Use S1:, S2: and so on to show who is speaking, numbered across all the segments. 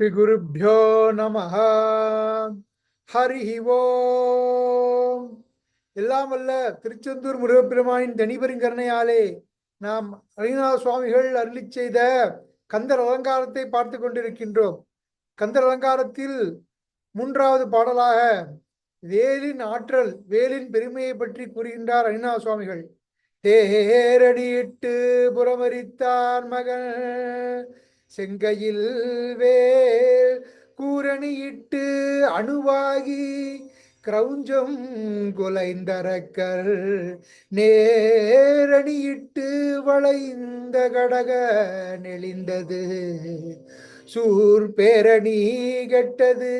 S1: ஸ்ரீகுருப்போ நம ஹரி ஓம் எல்லாம் வல்ல திருச்செந்தூர் முருகப்பெருமானின் தனிபெருங்கருணையாலே நாம் அரிநாத சுவாமிகள் அருளி செய்த கந்தர் அலங்காரத்தை பார்த்து கொண்டிருக்கின்றோம். கந்தர் அலங்காரத்தில் மூன்றாவது பாடலாக வேலின் ஆற்றல் வேலின் பெருமையை பற்றி கூறுகின்றார் அரிநாத சுவாமிகள். தேரடியிட்டு புறமரித்தார் மகன். செங்கையில் வேல் கூரணியிட்டு அணுவாகி கிரௌஞ்சம் குலைந்தரக்கர் நேரணியிட்டு வளைந்த கடக நெளிந்தது. சூர் பேரணி கெட்டது.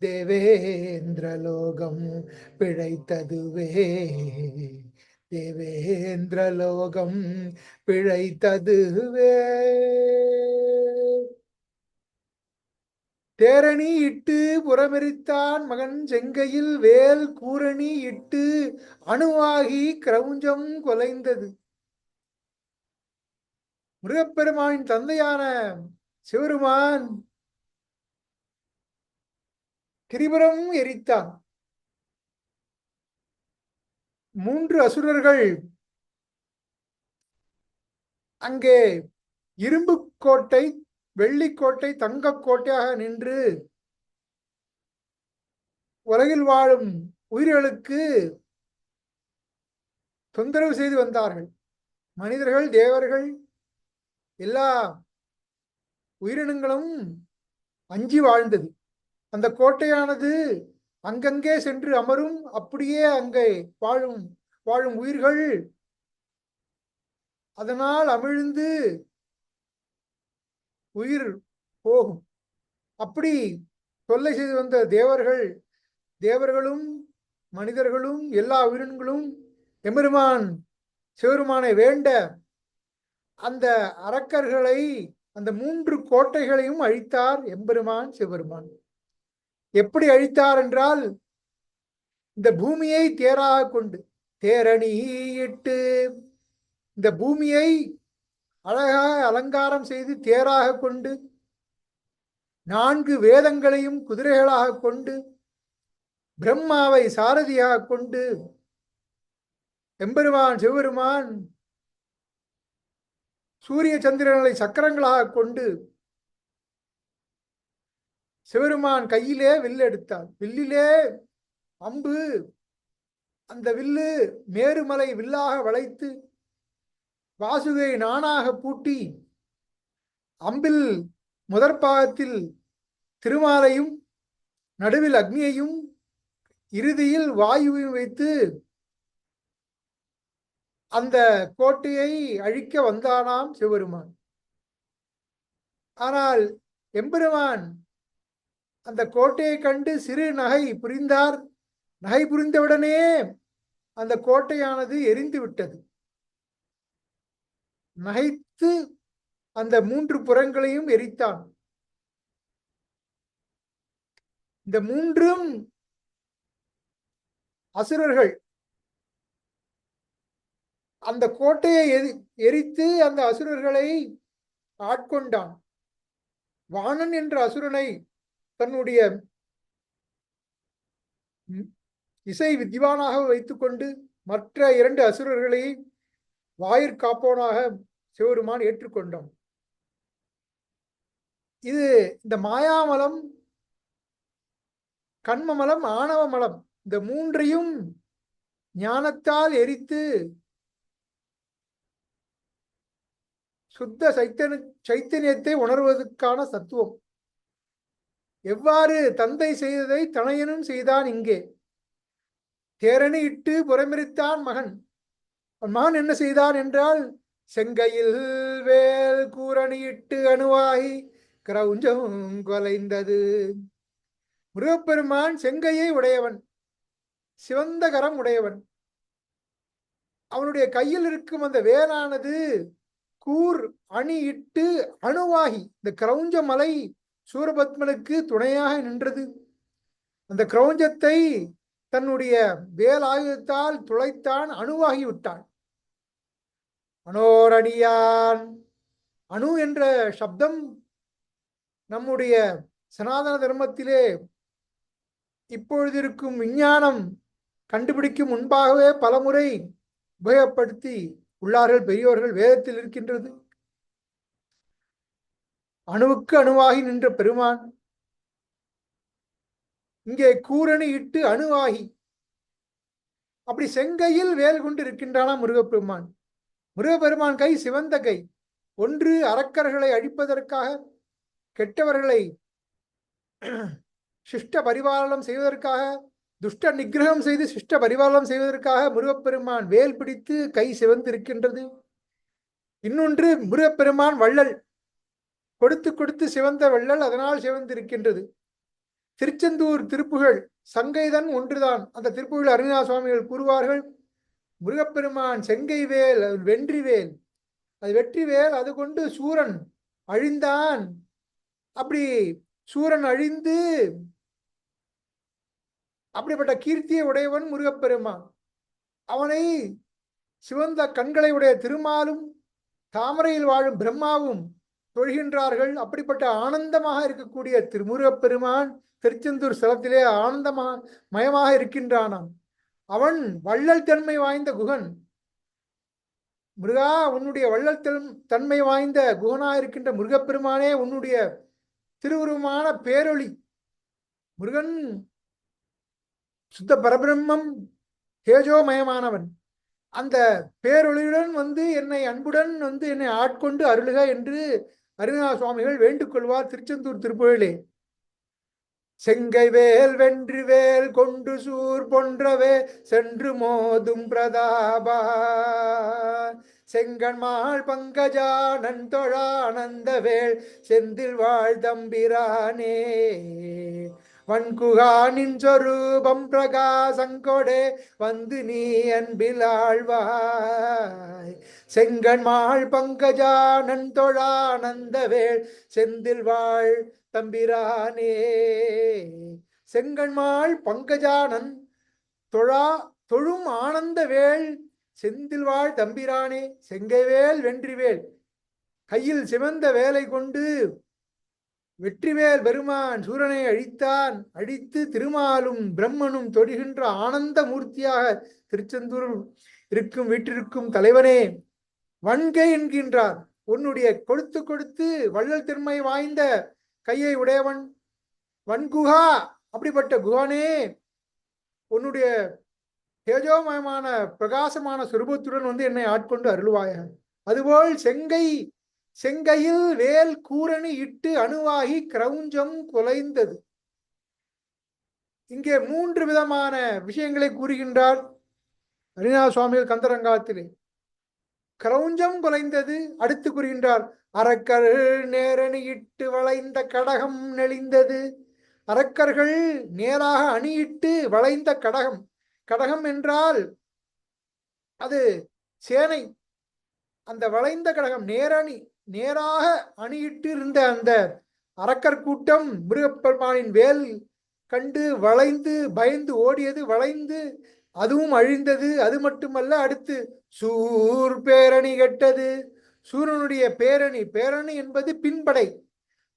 S1: தேவேந்திரலோகம் பிழைத்ததுவே. தேவேந்திரலோகம் பிழைத்ததுவே. தேரணி இட்டு புறமெரித்தான் மகன் செங்கையில் வேல் கூரணி இட்டு அணுவாகி கிரௌஞ்சம் கொலைந்தது. முருகப்பெருமானின் தந்தையான சிவருமான் திரிபுரம் எரித்தான். மூன்று அசுரர்கள் அங்கே இரும்பு கோட்டை வெள்ளிக்கோட்டை தங்கக்கோட்டையாக நின்று உலகில் வாழும் உயிர்களுக்கு தொந்தரவு செய்து வந்தார்கள். மனிதர்கள் தேவர்கள் எல்லா உயிரினங்களும் அஞ்சி வாழ்ந்தது. அந்த கோட்டையானது அங்கங்கே சென்று அமரும் அப்படியே அங்கே வாழும் வாழும் உயிர்கள். அதனால் அமிழ்ந்து உயிர் போகும். அப்படி தொல்லை செய்து வந்த தேவர்கள் தேவர்களும் மனிதர்களும் எல்லா உயிரினங்களும் எம்பெருமான் சிவருமானை வேண்ட அந்த அரக்கர்களை அந்த மூன்று கோட்டைகளையும் அழித்தார் எம்பெருமான் சிவபெருமான். எப்படி அழித்தார் என்றால் இந்த பூமியை தேராக கொண்டு தேரணியிட்டு இந்த பூமியை அழகாக அலங்காரம் செய்து தேராக கொண்டு நான்கு வேதங்களையும் குதிரைகளாக கொண்டு பிரம்மாவை சாரதியாக கொண்டு எம்பெருமான் சிவபெருமான் சூரிய சந்திரனை சக்கரங்களாக கொண்டு சிவருமான் கையிலே வில்லு எடுத்தார் வில்லிலே அம்பு அந்த வில்லு மேருமலை வில்லாக வளைத்து வாசுகை நானாக பூட்டி அம்பில் முதற் பாகத்தில் திருமாலையும் நடுவில் அக்னியையும் இறுதியில் வாயுவையும் வைத்து அந்த கோட்டையை அழிக்க வந்தானாம் சிவபெருமான் ஆனால் எம்பெருமான் அந்த கோட்டையை கண்டு சிறு நகை புரிந்தார். நகை புரிந்தவுடனே அந்த கோட்டையானது எரிந்து விட்டது. நகைத்து அந்த மூன்று புறங்களையும் எரித்தான். இந்த மூன்றும் அசுரர்கள் அந்த கோட்டையை எரித்து அந்த அசுரர்களை ஆட்கொண்டான். வாணன் என்ற அசுரனை தன்னுடைய இசை வித்வானாக வைத்துக்கொண்டு மற்ற இரண்டு அசுரர்களை வாயிற்காப்போனாக சிவருமான் ஏற்றுக்கொண்டோம் இது இந்த மாயாமலம் கண்மமலம் ஆணவ மலம் இந்த மூன்றையும் ஞானத்தால் எரித்து சுத்த சைத்தன சைத்தன்யத்தை உணர்வதற்கான சத்துவம். எவ்வாறு தந்தை செய்ததை தனையனும் செய்தான் இங்கே. தேரணி இட்டு புறமிரித்தான் மகன். மகன் என்ன செய்தான் என்றால் செங்கையில் வேல் கூரணியிட்டு அணுவாகி கிரௌஞ்சம் கொலைந்தது. முருகப்பெருமான் செங்கையை உடையவன் சிவந்த கரம் உடையவன். அவனுடைய கையில் இருக்கும் அந்த வேலானது கூர் அணி இட்டு அணுவாகி இந்த கிரௌஞ்ச மலை சூரபத்மனுக்கு துணையாக நின்றது. அந்த கிரௌஞ்சத்தை தன்னுடைய வேலாயுதத்தால் துளைத்தான் அணுவாகிவிட்டான் மனோரணியான் அணு என்ற சப்தம் நம்முடைய சனாதன தர்மத்திலே இப்பொழுது இருக்கும் விஞ்ஞானம் கண்டுபிடிக்கும் முன்பாகவே பலமுறை உபயோகப்படுத்தி உள்ளார்கள் பெரியோர்கள் வேதத்தில் இருக்கின்றது. அணுவுக்கு அணுவாகி நின்ற பெருமான். இங்கே கூரணி இட்டு அணுவாகி. அப்படி செங்கையில் வேல் கொண்டு இருக்கின்றானா முருகப்பெருமான். முருகப்பெருமான் கை சிவந்த கை. ஒன்று அரக்கர்களை அழிப்பதற்காக கெட்டவர்களை சிஷ்ட பரிபாலனம் செய்வதற்காக துஷ்ட நிகிரகம் செய்து சிஷ்ட பரிபாலனம் செய்வதற்காக முருகப்பெருமான் வேல் பிடித்து கை சிவந்திருக்கின்றது. இன்னொன்று முருகப்பெருமான் வள்ளல். கொடுத்து கொடுத்து சிவந்த வெள்ளல் அதனால் சிவந்திருக்கின்றது. திருச்செந்தூர் திருப்புகழ் சங்கைதன் ஒன்றுதான். அந்த திருப்புகள் அருணா சுவாமிகள் கூறுவார்கள் முருகப்பெருமான் செங்கை வேல் வென்றிவேல். அது வெற்றிவேல் அது கொண்டு சூரன் அழிந்தான். அப்படி சூரன் அழிந்து அப்படிப்பட்ட கீர்த்தியை உடையவன் முருகப்பெருமான். அவனை சிவந்த கண்களை உடைய திருமாலும் தாமரையில் வாழும் பிரம்மாவும் தொழுகின்றார்கள். அப்படிப்பட்ட ஆனந்தமாக இருக்கக்கூடிய திருமுருகப்பெருமான் திருச்செந்தூர் ஸ்தலத்திலே ஆனந்தமாக மயமாக இருக்கின்றானாம். அவன் வள்ளல் தன்மை வாய்ந்த குகன். முருகா உன்னுடைய வள்ளல் தன்மை வாய்ந்த குகனாக இருக்கின்ற முருகப்பெருமானே உன்னுடைய திருவுருவமான பேரொளி. முருகன் சுத்த பரபிரம்மம் தேஜோமயமானவன். அந்த பேரொளியுடன் வந்து என்னை அன்புடன் வந்து என்னை ஆட்கொண்டு அருளுக என்று அருணா சுவாமிகள் வேண்டுகொள்வார் திருச்செந்தூர் திருப்புகழே செங்கை வேல் வென்று வேல் கொண்டு சூர் பொன்றவே சென்று மோதும் பிரதாபா. செங்கன்மாள் பங்கஜா நந்தொழானந்த வேள் செந்தில் வாழ்தம்பிரானே. வன்குகானின் சொரூபம் பிரகாசங்கொடே வந்து நீ அன்பிலாழ்வாய் செங்கன்மாள் பங்கஜானன் தொழானந்தவேள் செந்தில் வாழ் தம்பிரானே. செங்கன்மாள் பங்கஜானன் தொழா தொழும் ஆனந்த வேள் செந்தில் வாழ் தம்பிரானே. செங்கைவேல் வென்றிவேல் கையில் சிவந்த வேலை கொண்டு வெற்றிவேல் பெருமான் சூரனை அழித்தான். அழித்து திருமாலும் பிரம்மனும் தொடுகின்ற ஆனந்த மூர்த்தியாக திருச்செந்தூரில் இருக்கும் வீட்டிற்கும் தலைவனே வன்கை என்கின்றார். உன்னுடைய கொடுத்து கொடுத்து வள்ளல் திறமை வாய்ந்த கையை உடையவன் வன்குகா அப்படிப்பட்ட குகானே உன்னுடைய தேஜோமயமான பிரகாசமான சுரூபத்துடன் வந்து என்னை ஆட்கொண்டு அருள்வாய அதுபோல் செங்கை செங்கையில் வேல் கூரணி இட்டு அணுவாகி கிரௌஞ்சம் குலைந்தது. இங்கே மூன்று விதமான விஷயங்களை கூறுகின்றார். அரிநாத சுவாமிகள் கந்தரங்காத்திலே கிரௌஞ்சம் குலைந்தது அடுத்து கூறுகின்றார் அரக்கர் நேரணியிட்டு வளைந்த கடகம் நெளிந்தது. அரக்கர்கள் நேராக அணியிட்டு வளைந்த கடகம். கடகம் என்றால் அது சேனை. அந்த வளைந்த கடகம் நேரணி நேராக அணியிட்டு இருந்த அந்த அரக்கர் கூட்டம் முருகப்பெருமானின் வேல் கண்டு வளைந்து பயந்து ஓடியது வளைந்து அதுவும் அழிந்தது. அது மட்டுமல்ல அடுத்து சூர் பேரணி கெட்டது. சூரனுடைய பேரணி பேரணி என்பது பின்படை.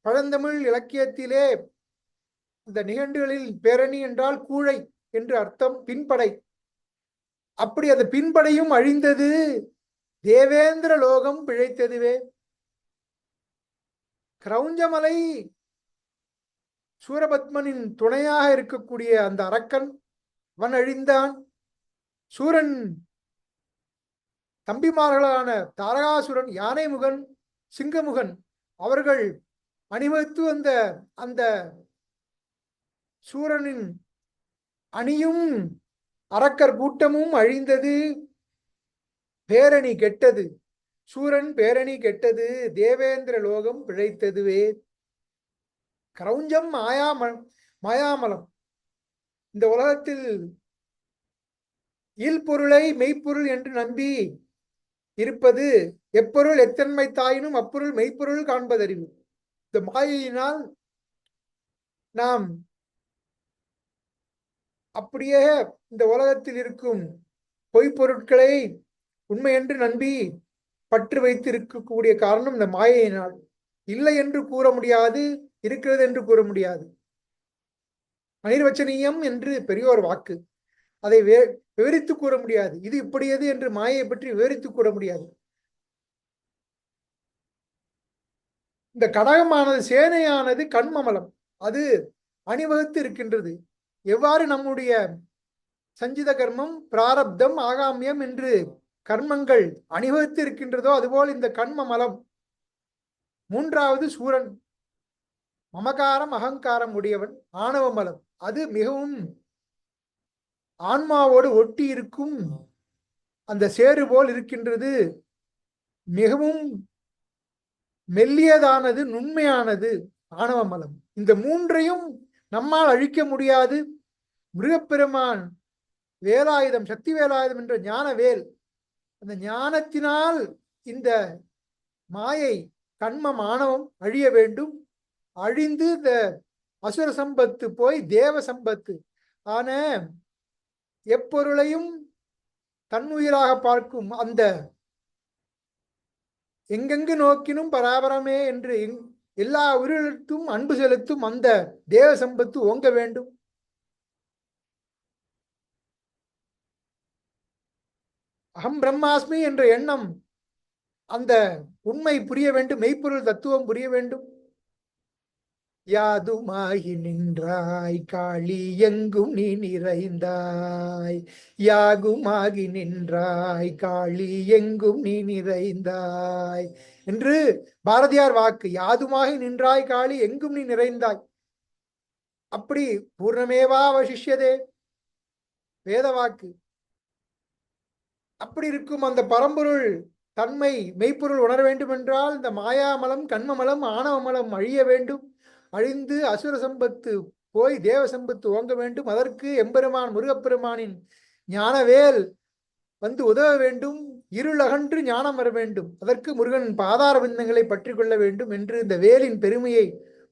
S1: பழந்தமிழ் இலக்கியத்திலே இந்த நிகழ்வுகளில் பேரணி என்றால் கூழை என்று அர்த்தம் பின்படை. அப்படி அந்த பின்படையும் அழிந்தது. தேவேந்திர லோகம் பிழைத்ததுவே. கிரௌஞ்சமலை சூரபத்மனின் துணையாக இருக்கக்கூடிய அந்த அரக்கன் அவன் அழிந்தான். சூரன் தம்பிமார்களான தாரகாசுரன் யானைமுகன் சிங்கமுகன் அவர்கள் அணிவகுத்து வந்த அந்த சூரனின் அணியும் அரக்கர் கூட்டமும் அழிந்தது பேரணி கெட்டது. சூரன் பேரணி கெட்டது தேவேந்திர லோகம் பிழைத்ததுவே. கிரௌஞ்சம் மாயாம மாயாமலம். இந்த உலகத்தில் இல்பொருளை மெய்ப்பொருள் என்று நம்பி இருப்பது எப்பொருள் எத்தன்மை தாயினும் அப்பொருள் மெய்ப்பொருள் காண்பதறிவு. இந்த மாயையினால் நாம் அப்படியே இந்த உலகத்தில் இருக்கும் பொய்ப்பொருட்களை உண்மை என்று நம்பி பற்று வைத்து இருக்கக்கூடிய காரணம் இந்த மாயையினால். இல்லை என்று கூற முடியாது இருக்கிறது என்று கூற முடியாது. அனிர்வச்சனீயம் என்று பெரியோர் வாக்கு. அதை வே விவரித்து கூற முடியாது. இது இப்படியது என்று மாயை பற்றி விவரித்து கூற முடியாது. இந்த கடகமானது சேனையானது கண்மமலம். அது அணிவகுத்து இருக்கின்றது. எவ்வாறு நம்முடைய சஞ்சித கர்மம் பிராரப்தம் ஆகாமியம் என்று கர்மங்கள் அணிவகுத்து இருக்கின்றதோ அதுபோல் இந்த கண்ம மலம். மூன்றாவது சூரன். மமகாரம் அகங்காரம் உடையவன் ஆணவ மலம். அது மிகவும் ஆன்மாவோடு ஒட்டி இருக்கும் அந்த சேறு போல் இருக்கின்றது. மிகவும் மெல்லியதானது நுண்மையானது ஆணவ மலம். இந்த மூன்றையும் நம்மால் அழிக்க முடியாது. மிருகப்பெருமான் வேலாயுதம் சக்தி வேலாயுதம் என்ற ஞான வேல் அந்த ஞானத்தினால் இந்த மாயை கண்ம மாணவம் அழிய வேண்டும். அழிந்து இந்த அசுர சம்பத்து போய் தேவ சம்பத்து. ஆன எப்பொருளையும் தன்னுயிராக பார்க்கும் அந்த எங்கெங்கு நோக்கினும் பராபரமே என்று எங்- எல்லா உயிரிழத்தும் அன்பு செலுத்தும் அந்த தேவ சம்பத்து ஓங்க வேண்டும். அகம் பிரம்மாஸ்மி என்ற எண்ணம் அந்த உண்மை புரிய வேண்டும் மெய்ப்பொருள் தத்துவம் புரிய வேண்டும். யாதுமாகி நின்றாய் காளி எங்கும் நீ நிறைந்தாய். யாகுமாகி நின்றாய் காளி எங்கும் நீ நிறைந்தாய். என்று பாரதியார் வாக்கு யாதுமாகி நின்றாய் காளி எங்கும் நீ நிறைந்தாய். அப்படி பூர்ணமேவா அவசிஷதே வேத வாக்கு. அப்படி இருக்கும் அந்த பரம்பொருள் தன்மை மெய்ப்பொருள் உணர வேண்டும் என்றால் இந்த மாயாமலம் கண்மமலம் ஆணவமலம் அழிய வேண்டும். அழிந்து அசுர சம்பத்து போய் தேவ சம்பத்து ஓங்க வேண்டும். அதற்கு எம்பெருமான் முருகப்பெருமானின் ஞானவேல் வந்து உதவ வேண்டும். இருள் அகன்று ஞானம் வர வேண்டும். அதற்கு முருகன் பாதார விந்தங்களை பற்றி கொள்ள வேண்டும் என்று இந்த வேலின் பெருமையை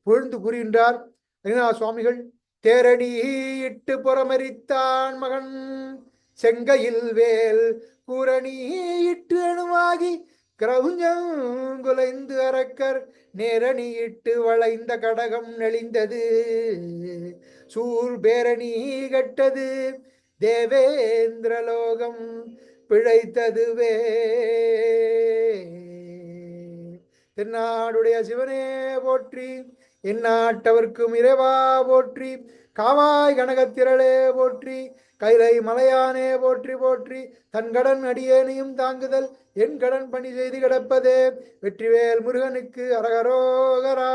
S1: புகழ்ந்து கூறுகின்றார். ரங்கநாத சுவாமிகள் தேரடி இட்டு புறமரித்தான் மகன் செங்கையில் வேல் கூரணி இட்டு அணுவாகி கிரகுஞ்சங்குலைந்து அரக்கர் நேரணி இட்டு வளைந்த கடகம் நெளிந்தது. சூர் பேரணி கட்டது. தேவேந்திர லோகம் பிழைத்ததுவே. திருநாடுடைய சிவனே போற்றி இந்நாட்டவர்க்கும் இறைவா போற்றி காவாய் கனகத்திரளே போற்றி கைலை மலையானே போற்றி போற்றி தன் கடன் அடியேனையும் தாங்குதல் என் கடன் பணி செய்து கிடப்பதே வெற்றிவேல் முருகனுக்கு அரகரோகரா.